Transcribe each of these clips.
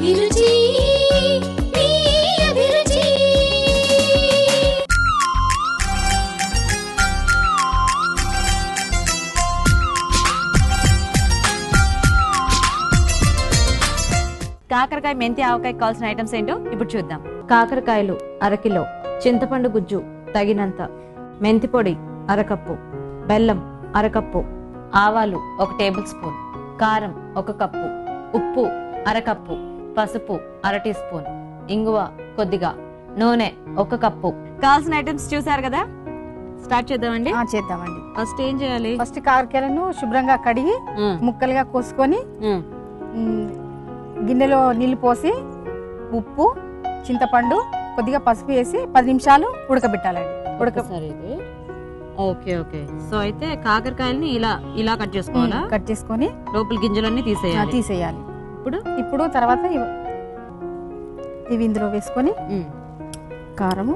అభిరుచి కాకరకాయ మెంతి ఆవకాయ కావాల్సిన ఐటమ్స్ ఏంటో ఇప్పుడు చూద్దాం. కాకరకాయలు అరకిలో చింతపండు గుజ్జు తగినంత మెంతి పొడి అరకప్పు బెల్లం అరకప్పు ఆవాలు ఒక టేబుల్ స్పూన్ కారం ఒక కప్పు ఉప్పు అరకప్పు పసుపు అర టీ స్పూన్ ఇంగువ కొద్దిగా నూనె ఒక కప్పు. కావాల్సిన ఐటమ్స్ చూసారు కదా? స్టార్ట్ చేద్దామండి. ఆ, చేద్దామండి. ఫస్ట్ ఏం చేయాలి? ఫస్ట్ కాకరకాయలను శుభ్రంగా కడిగి ఉమ్, ముక్కలుగా కోసుకొని ఉమ్, గిన్నెలో నీళ్ళు పోసి ఉప్పు చింతపండు కొద్దిగా పసుపు వేసి పది నిమిషాలు ఉడకబెట్టాలండి. ఉడక ఒకసారి ఇది. Okay okay. సో అయితే కాకరకాయల్ని ఇలా ఇలా కట్ చేసుకోవాలా? కట్ చేసుకొని లోపల గింజలన్నీ ఆ, తీసేయాలి తీసేయాలి. ఇప్పుడు ఇప్పుడు తర్వాత ఇవ- ఇందులో వేసుకొని కారము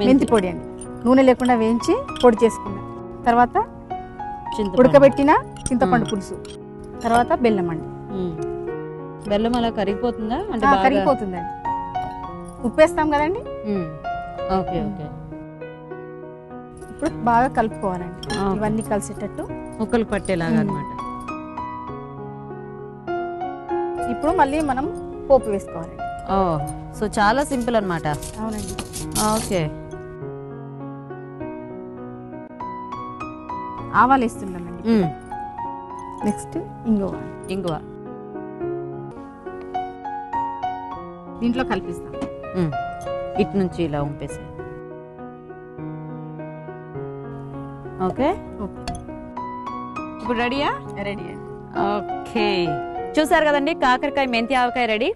మెంతి పొడి అండి. నూనె లేకుండా వేయించి పొడి చేసుకున్నాం తర్వాత. ఉడకబెట్టిన చింతపండు. పులుసు. తర్వాత బెల్లం అండి. బెల్లం అలా కరిగిపోతుందా? అంటే కరిగిపోతుందండి. ఉప్పేస్తాం కదండి? Okay okay. ఇప్పుడు బాగా కలుపుకోవాలండి. ఇవన్నీ కలిసేటట్టు. ముక్కలు పట్టేలాగా ఉమ్. ఇప్పుడు మళ్ళీ మనం పోపు వేసుకోవాలండి ఓ సో చాలా సింపుల్ అన్నమాట. అవునండి. ఓకే. ఆవాలు వేస్తున్నామండి నెక్స్ట్ ఇంగువ. ఇంగువ. దీంట్లో కలిపిస్తాం. ఇటు నుంచి ఇలా ఉంపేసి. ఓకే. ఓకే. ఇప్పుడు రెడీయా? రెడీ. ఓకే. చూసారు కదండి కాకరకాయ మెంతి ఆవకాయ రెడీ.